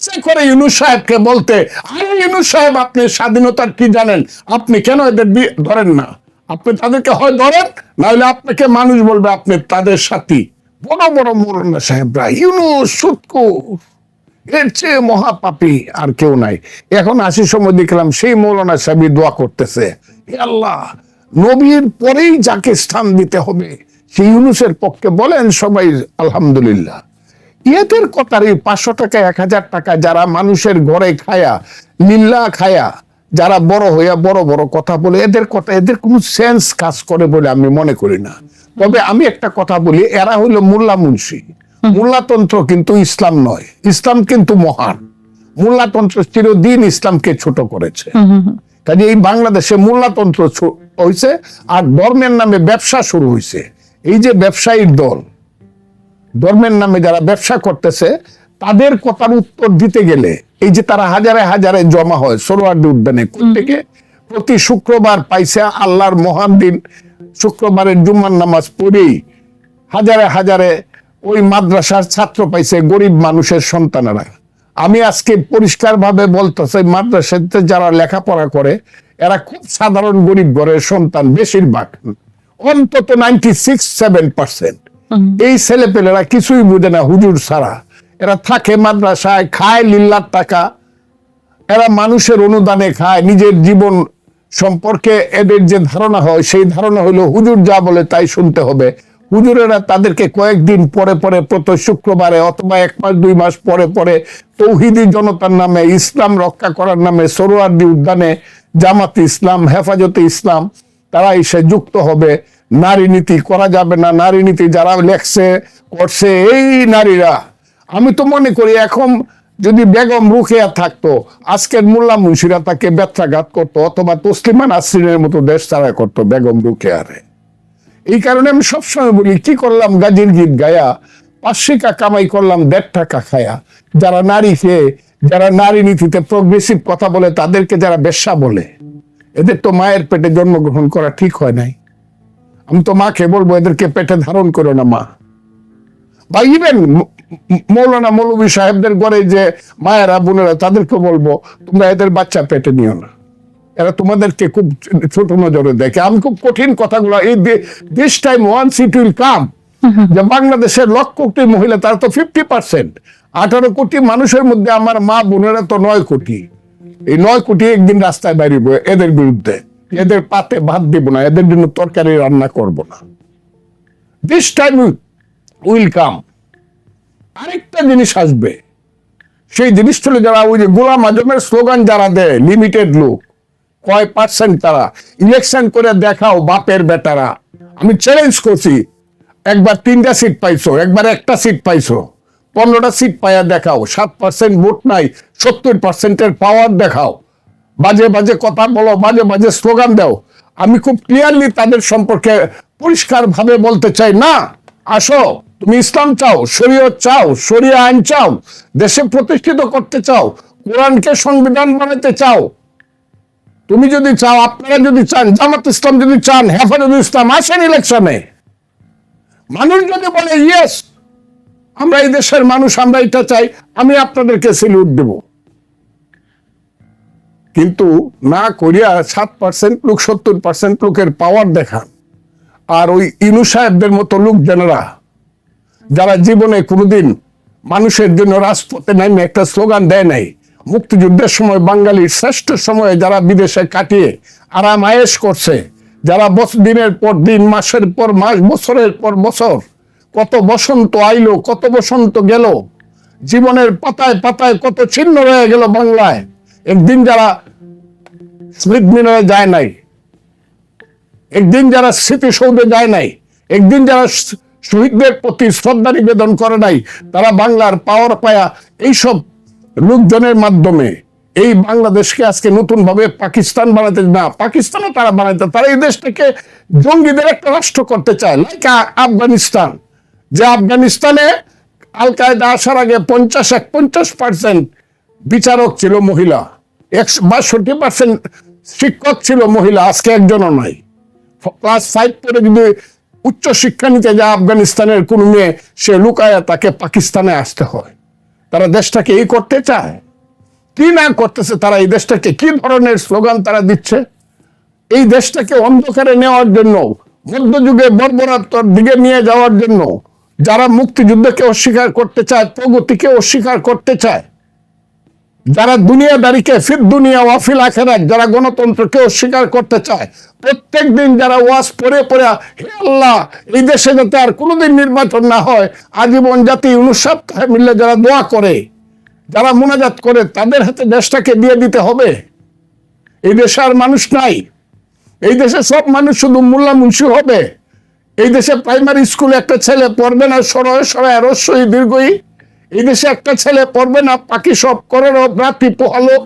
ইচ্ছে করে ইউনুস সাহেবকে বলতে, আরে ইউনুস সাহেব, আপনি স্বাধীনতার কি জানেন? আপনি কেন এদের ধরেন না? আপনি তাদেরকে হয় ধরেন, নাহলে আপনাকে মানুষ বলবে আপনি তাদের সাথী। বড় বড় মৌলানা সাহেবরা ইউনুস সুৎকু, এর চেয়ে মহাপাপী আর কেউ নাই। এখন আশি সময় দেখলাম সেই মৌলানা সাহেবই দোয়া করতেছে। আল্লাহ, নবীর পরেই যাকে স্থান দিতে হবে, সেই ইউনুসের পক্ষে বলেন সবাই আলহামদুলিল্লাহ। ইয়েদের কথার এই পাঁচশো টাকা এক হাজার টাকা যারা মানুষের ঘরে খায়া লিল্লা খায়া যারা বড় হইয়া বড় বড় কথা বলে এদের কথা এদের কোনো সেন্স কাজ করে বলে আমি মনে করি না। তবে আমি একটা কথা বলি এরা হইল মোল্লা মুন্সি। মোল্লাতন্ত্র কিন্তু ইসলাম নয় ইসলাম কিন্তু মহান। মোল্লাতন্ত্র চিরদিন ইসলামকে ছোট করেছে। কাজে এই বাংলাদেশে মোল্লাতন্ত্র ছো- হইছে আর ধর্মের নামে ব্যবসা শুরু হইছে। এই যে ব্যবসায়ীর দল ধর্মের নামে যারা ব্যবসা করতেছে তাদের কথার উত্তর দিতে গেলে এই যে তারা হাজারে হাজারে জমা হয় সরোয়ার্দি উদ্যানে থেকে প্রতি শুক্রবার পাইছে আল্লাহর মহান দিন। শুক্রবারের জুম্মার নামাজ পড়েই হাজারে হাজারে ওই মাদ্রাসার ছাত্র পাইছে গরিব মানুষের সন্তানেরা। আমি আজকে পরিষ্কারভাবে বলতেছি মাদ্রাসাতে যারা লেখাপড়া করে এরা খুব সাধারণ গরিব ঘরের সন্তান বেশিরভাগ। অন্তত নাইনটি সিক্স সেভেন পার্সেন্ট এই ছেলেপেলেরা কিছুই বুঝে না হুজুর ছাড়া। এরা থাকে মাদ্রাসায়, খায় লিল্লার টাকা। এরা মানুষের অনুদানে খায়, নিজের জীবন সম্পর্কে এদের যে ধারণা হয়, সেই ধারণা হলো হুজুর যা বলে তাই শুনতে হবে। হুজুরেরা তাদেরকে কয়েকদিন পরে পরে প্রতি শুক্রবারে অথবা এক মাস, দুই মাস পরে পরে তৌহিদি জনতার নামে, ইসলাম রক্ষা করার নামে, সরোয়ার্দি উদ্যানে জামাত ইসলাম, হেফাজতে ইসলাম তারা এসে যুক্ত হবে। নারী নীতি করা যাবে না, নারী নীতি যারা লেখছে, করছে, এই নারীরা। আমি তো মনে করি এখন যদি বেগম রুখিয়া থাকতো, আজকের মোল্লা মুন্সিরা তাকে ব্যথাঘাত করতো, অথবা তসলিমা নাসরিনের মতো দেশ তারা করতো বেগম রুখিয়ারে। এই কারণে আমি সবসময় বলি, কি করলাম গাজির গীত গায়া পাঁচশিকা কামাই করলাম, দেড় টাকা খায়া। যারা নারী খেয়ে, যারা নারী নীতিতে প্রগ্রেসিভ কথা বলে, তাদেরকে যারা বেশ্যা বলে, এদের তো মায়ের পেটে জন্মগ্রহণ করা ঠিক হয় নাই। আমি তো মাকে বলব এদেরকে পেটে ধারণ করো না মা। বা ইভেন মৌলানা মৌলবী সাহেবদের ঘরে যে মায়েরা বোনেরা তাদেরকে বলব তোমরা এদের বাচ্চা পেটে নিও না। এরা তোমাদেরকে খুব ছোট নজরে দেখে। আমি খুব কঠিন কথাগুলো এই this time once it will come যে বাংলাদেশের লক্ষ কোটি মহিলা তারা তো ফিফটি পার্সেন্ট আঠারো কোটি মানুষের মধ্যে আমার মা বোনেরা তো নয় কোটি। এই নয় কোটি একদিন রাস্তায় বেরিব এদের বিরুদ্ধে। এদের পাতে ভাত দিব না, এদের জন্য তরকারি রান্না করব না। দিস টাইম উইল কাম আরেকটা জিনিস আসবে। সেই জিনিসটা যারা ওই যে গোলাম আজমের স্লোগান যারা দেয় লিমিটেড লোক, কয় পার্সেন্ট তারা? ইলেকশন করে দেখাও বাপের বেটারা। আমি চ্যালেঞ্জ করছি, একবার তিনটা সিট পাইছো, একবার একটা সিট পাইছো। পনেরোটা সিট পাইয়া দেখাও, সাত পার্সেন্ট ভোট নাই, সত্তর পার্সেন্টের পাওয়ার দেখাও। বাজে বাজে কথা বলো বাজে বাজে স্লোগান দাও। আমি খুব ক্লিয়ারলি তাদের সম্পর্কে পরিষ্কার ভাবে বলতে চাই, না, আসো, তুমি ইসলাম চাও, শরীয়ত চাও, শরিয়া আইন চাও, দেশে প্রতিষ্ঠিত করতে চাও, কোরআনকে সংবিধান বানাতে চাও। তুমি যদি চাও, আপনারা যদি চান, জামাত ইসলাম যদি চান, হেফাজত ইসলাম আসেন ইলেকশনে মানুষ যদি বলে ইয়েস আমরা এই দেশের মানুষ, আমরা এটা চাই, আমি আপনাদেরকে সিলিউট দেব। কিন্তু না করিয়া সাত পার্সেন্ট লোক, সত্তর পার্সেন্ট লোকের পাওয়ার দেখান। আর ওই ইনু সাহেবদের মতো লোক জেনারা যারা জীবনে কোনোদিন মানুষের জন্য রাজপথে নামে একটা স্লোগান দেয় নাই, মুক্তিযুদ্ধের সময় বাঙালির শ্রেষ্ঠ সময়ে যারা বিদেশে কাটিয়ে আরাম আয়েস করছে, যারা দিনের পর দিন, মাসের পর মাস, বছরের পর বছর, কত বসন্ত আইলো, কত বসন্ত গেল, জীবনের পাতায় পাতায় কত ছিন্ন রয়ে গেল বাংলায়। একদিন যারা স্মৃত মিনারে যায় নাই, একদিন যারা স্মৃতিসৌধে যায় নাই, একদিন যারা শহীদদের প্রতি শ্রদ্ধা নিবেদন করে নাই, তারা বাংলার পাওয়ার পায়া এইসব লোকজনের মাধ্যমে এই বাংলাদেশকে আজকে নতুন ভাবে পাকিস্তান বানাতে, না, পাকিস্তানও তারা বানাতে, তারা এই দেশটাকে জঙ্গিদের একটা রাষ্ট্র করতে চায়, লাইক আফগানিস্তান। যে আফগানিস্তানে আল কায়দা আসার আগে পঞ্চাশ এক, পঞ্চাশ পার্সেন্ট বিচারক ছিল মহিলা। একশো বাষট্টি পার্সেন্ট শিক্ষক ছিল মহিলা, আজকে একজনও নাই। ক্লাস ফাইভ পরে যদি উচ্চ শিক্ষা নিতে যায় আফগানিস্তানের কোনো মেয়ে, সে লুকায় তাকে পাকিস্তানে আসতে হয়। তারা দেশটাকে এই করতে চায়? কি না করতেছে তারা এই দেশটাকে? কি ধরনের স্লোগান তারা দিচ্ছে? এই দেশটাকে অন্ধকারে নেওয়ার জন্য, মধ্যযুগে বর্বরাত্মর দিকে নিয়ে যাওয়ার জন্য, যারা মুক্তিযুদ্ধকে অস্বীকার করতে চায়, প্রগতিকে অস্বীকার করতে চায় যারা দুনিয়াদারিকে ফির দুনিয়া ওয়াফিল আখেরাত, যারা গণতন্ত্রকে অস্বীকার করতে চায় প্রত্যেক দিন যারা ওয়াজ পরে হে আল্লাহ, এই দেশে যাতে আর কোনোদিন নির্বাচন না হয়, আজীবন জাতি অনুসাপ্তাহে মিললে যারা দোয়া করে, যারা মোনাজাত করে, তাদের হাতে দেশটাকে দিয়ে দিতে হবে। এই দেশে আর মানুষ নাই। এই দেশে সব মানুষ শুধু মোল্লা মুন্সি হবে। এই দেশে প্রাইমারি স্কুলে একটা ছেলে পড়বে না, সরয় সরয় রস্যই দীর্ঘই এই দেশে একটা ছেলে পড়বে না, পাখি সব করের রাতি পোহালো।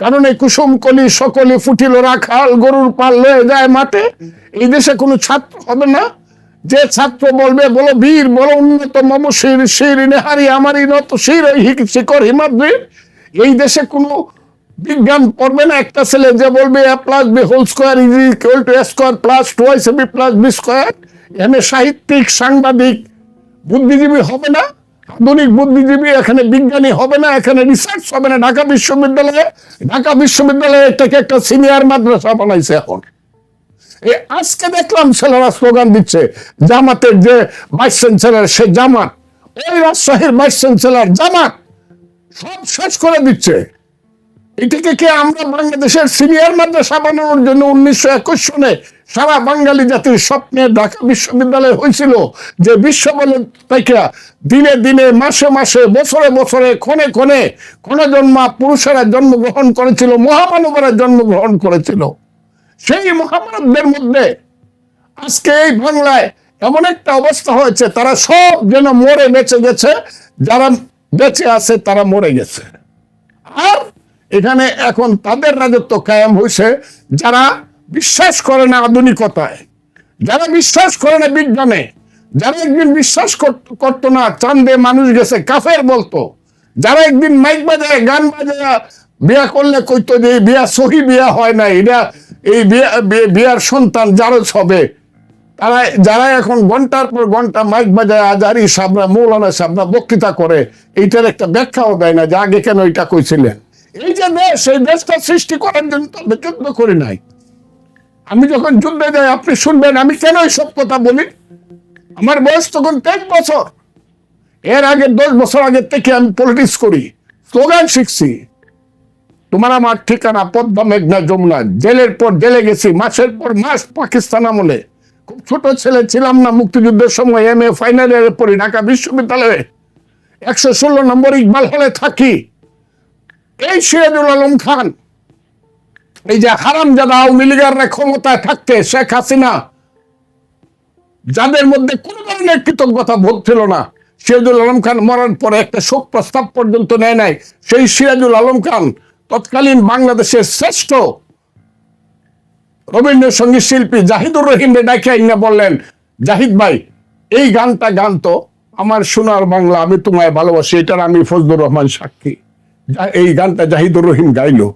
কারণ এই কুসুম কলি সকলি ফুটিল রাখাল, গরুর পাল লয়ে যায় মাঠে। এই দেশে কোনো ছাত্র হবে না। যে ছাত্র বলবে, বলো বীর, বলো উন্নত মম শির শির নেহারি আমারই নত শির শিকর হিমাদ্রির এই দেশে কোনো বিজ্ঞান পড়বে না। একটা ছেলে যে বলবে, A plus B whole square is equal to square plus twice B plus B square এখানে সাহিত্যিক, সাংবাদিক, বুদ্ধিজীবী হবে না। আধুনিক বুদ্ধিজীবী, এখানে বিজ্ঞানী হবে না, এখানে রিসার্চ হবে না। ঢাকা বিশ্ববিদ্যালয়ে ঢাকা বিশ্ববিদ্যালয়ে এটাকে একটা সিনিয়র মাদ্রাসা বানাইছে এখন। এই আজকে দেখলাম ছেলেরা স্লোগান দিচ্ছে, জামাতের যে ভাইস চ্যান্সেলর সে জামাত। ওই রাজশাহীর ভাইস চ্যান্সেলর জামাত, সব শেষ করে দিচ্ছে। এটাকে কি আমরা বাংলাদেশের সিনিয়র মাদ্রাসা বানানোর জন্য উনিশশো একুশ সনে সারা বাঙালি জাতির স্বপ্নে ঢাকা বিশ্ববিদ্যালয় হয়েছিল যে বিশ্ব বলে থেকে দিনে দিনে, মাসে মাসে, বছরে বছরে, ক্ষণে ক্ষণে ক্ষণে জন্মা পুরুষেরা জন্মগ্রহণ করেছিল, মহামানবরা জন্মগ্রহণ করেছিল। সেই মহামানবদের মধ্যে আজকে এই বাংলায় এমন একটা অবস্থা হয়েছে, তারা সব যেন মরে বেঁচে গেছে, যারা বেঁচে আছে তারা মরে গেছে। আর এখানে এখন তাদের রাজত্ব কায়েম হয়েছে, যারা বিশ্বাস করে না আধুনিকতায়। যারা বিশ্বাস করে না বিজ্ঞানে, যারা একদিন বিশ্বাস করত- না, চান্দে মানুষ গেছে, কাফের বলতো। যারা একদিন মাইক বাজায়, গান বাজায়, বিয়া করলে কইতো যে বিয়া সহি বিয়া হয় না এটা এই বিয়া বিয়ার সন্তান জারজ হবে। তারা, যারা এখন ঘণ্টার পর ঘণ্টা মাইক বাজায়, আজারি সাবরা, মৌলানা সাবরা বক্তৃতা করে, এইটার একটা ব্যাখ্যাও দেয় না যে আগে কেন এটা কইছিলেন। এই যে দেশ, এই দেশটা সৃষ্টি করার জন্য তো যুদ্ধ করি নাই। আমি যখন যুদ্ধে যাই, আপনি শুনবেন, আমি কেন সব কথা বলি? আমার বয়স তখন তেইশ বছর। এর আগে দশ বছর আগে থেকে আমি পলিটিক্স করি স্লোগান শিখছি। তোমার আমার ঠিকানা, পদ্মা মেঘনা যমুনা, জেলের পর জেলে গেছি, মাসের পর মাস পাকিস্তান আমলে। খুব ছোট ছেলে ছিলাম না, মুক্তিযুদ্ধের সময় এম এ ফাইনাল ইয়ারে পড়ি, ঢাকা বিশ্ববিদ্যালয়ে। একশো ষোলো নম্বর ইকবাল হলে থাকি। এই সিরাজুল আলম খান এই যে হারাম যাদা আওয়ামী লীগের ক্ষমতায় থাকতে শেখ হাসিনা, যাদের মধ্যে কোনো ধরনের কৃতজ্ঞতা বোধ ছিল না, সিরাজুল আলম খান মরার পরে একটা শোক প্রস্তাব পর্যন্ত নেয় নাই। সেই সিরাজুল আলম খান তৎকালীন বাংলাদেশের শ্রেষ্ঠ রবীন্দ্রসঙ্গীত শিল্পী জাহিদুর রহিম ডাকে আইনা বললেন, জাহিদ ভাই, এই গানটা গান তো, আমার সোনার বাংলা আমি তোমায় ভালোবাসি, এটার আমি ফজলুর রহমান সাক্ষী। এই গানটা জাহিদুর রহিম গাইলো।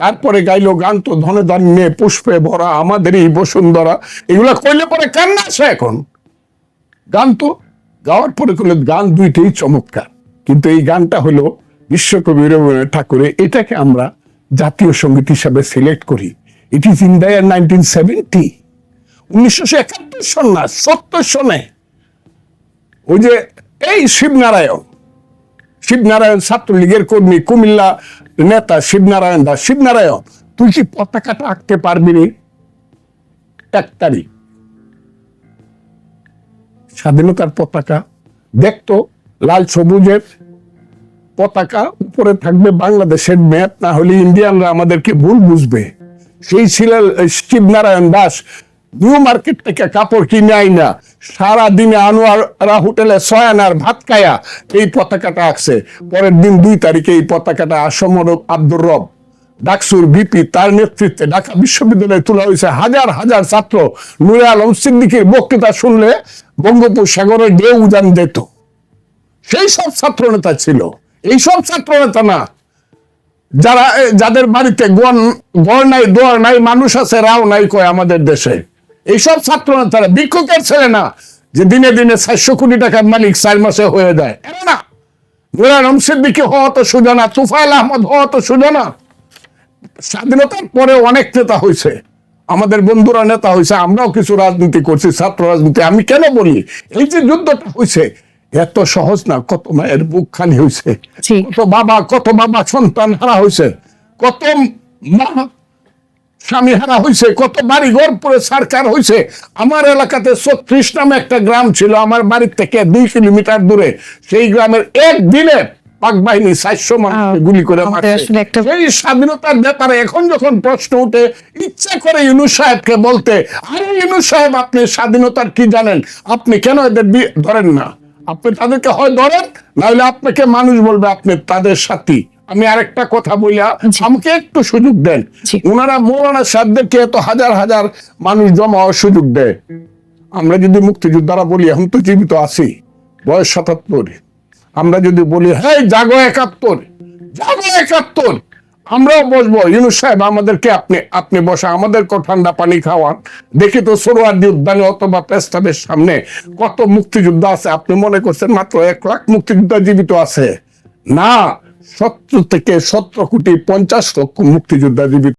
তারপরে গাইলো গান তো ধনে ধান্যে, পুষ্পে ভরা আমাদের এই বসুন্ধরা। এগুলা কইলে পরে কান্না আসে এখন। গান তো গাওয়ার পরে করলে গান দুইটাই চমৎকার। কিন্তু এই গানটা হলো বিশ্বকবি রবীন্দ্রনাথ ঠাকুরের, এটাকে আমরা জাতীয় সংগীত হিসাবে সিলেক্ট করি। It is in the nineteen seventy উনিশশো একাত্তর সন না সত্তর সনে ওই যে, এই শিবনারায়ণ। শিবনারায়ণ ছাত্রলীগের কর্মী, কুমিল্লা নেতা শিবনারায়ণ দাস, শিবনারায়ণ, তুই কি পতাকাটা আঁকতে পারবি এক তারিখ। স্বাধীনতার পতাকা দেখতো লাল সবুজের পতাকা, উপরে থাকবে বাংলাদেশের ম্যাপ, না হলে ইন্ডিয়ানরা আমাদেরকে ভুল বুঝবে। সেই ছিল শিবনারায়ণ দাস নিউ মার্কেট থেকে কাপড় কিনে আই না সারা দিনে আনোয়ারা হোটেলে সয়ানার ভাত খায়া এই পতাকাটা আঁকছে। পরের দিন দুই তারিখে এই পতাকাটা আসমর আব্দুর রব, ডাকসুর বিপি তার নেতৃত্বে ঢাকা বিশ্ববিদ্যালয়ে তোলা হয়েছে হাজার হাজার ছাত্র। নুরে আলম সিদ্দিকের বক্তৃতা শুনলে বঙ্গোপসাগরে ঢেউ উজান যেত সেই সব ছাত্র নেতা ছিল। এইসব ছাত্র নেতা না, যারা যাদের বাড়িতে গন গড় নাই, দোয়ার নাই, মানুষ আছে, রাও নাই কয় আমাদের দেশে। এইসব ছাত্র নেতারা ভিক্ষুকের ছেলে না যে দিনে দিনে চারশো কোটি টাকার মালিক চার মাসে হয়ে যায়। এরা না। গোলাম সিদ্দিকি হওয়া তো না তুফাইল আহমদ হওয়া তো না। স্বাধীনতার পরে অনেক নেতা হয়েছে। আমাদের বন্ধুরা নেতা হয়েছে আমরাও কিছু রাজনীতি করছি ছাত্র রাজনীতি আমি কেন বলি? এই যে যুদ্ধটা হয়েছে এত সহজ না কত মায়ের বুক খালি হয়েছে কত বাবা কত বাবা সন্তান হারা হয়েছে কত মা স্বামী হারা হয়েছে কত বাড়ি ঘর পরে সরকার হয়েছে আমার এলাকাতে ছত্রিশ নামে একটা গ্রাম ছিল আমার বাড়ির থেকে দুই কিলোমিটার দূরে। সেই গ্রামের একদিনে পাক বাহিনী চারশো মানুষ গুলি করে এই স্বাধীনতার ব্যাপারে এখন যখন প্রশ্ন উঠে ইচ্ছা করে ইউনুস সাহেবকে বলতে আরে ইউনুস সাহেব আপনি স্বাধীনতার কি জানেন? আপনি কেন এদের ধরেন না? আপনি তাদেরকে হয় ধরেন নাহলে আপনাকে মানুষ বলবে আপনি তাদের সাথী। আমি আরেকটা কথা বলিয়া। আমাকে একটু সুযোগ দেন। ওনারা মৌলানা সাহেবদেরকে এত হাজার হাজার মানুষ জমা সুযোগ দেয়। আমরা যদি মুক্তিযোদ্ধারা বলি এখন তো জীবিত আছি বয়স সাতাত্তর। আমরা যদি বলি হ্যাঁ জাগো একাত্তর জাগো একাত্তর। আমরাও বসবো। ইউনুস সাহেব আমাদেরকে আপনি আপনি বসা আমাদেরকে ঠান্ডা পানি খাওয়ান। দেখি তো সরোয়ার্দি উদ্যানে অথবা পেস্তাবের সামনে কত মুক্তিযোদ্ধা আছে। আপনি মনে করছেন মাত্র এক লাখ মুক্তিযোদ্ধা জীবিত আছে? না সত্তর থেকে সতেরো কোটি পঞ্চাশ লক্ষ মুক্তিযোদ্ধা জীবিত।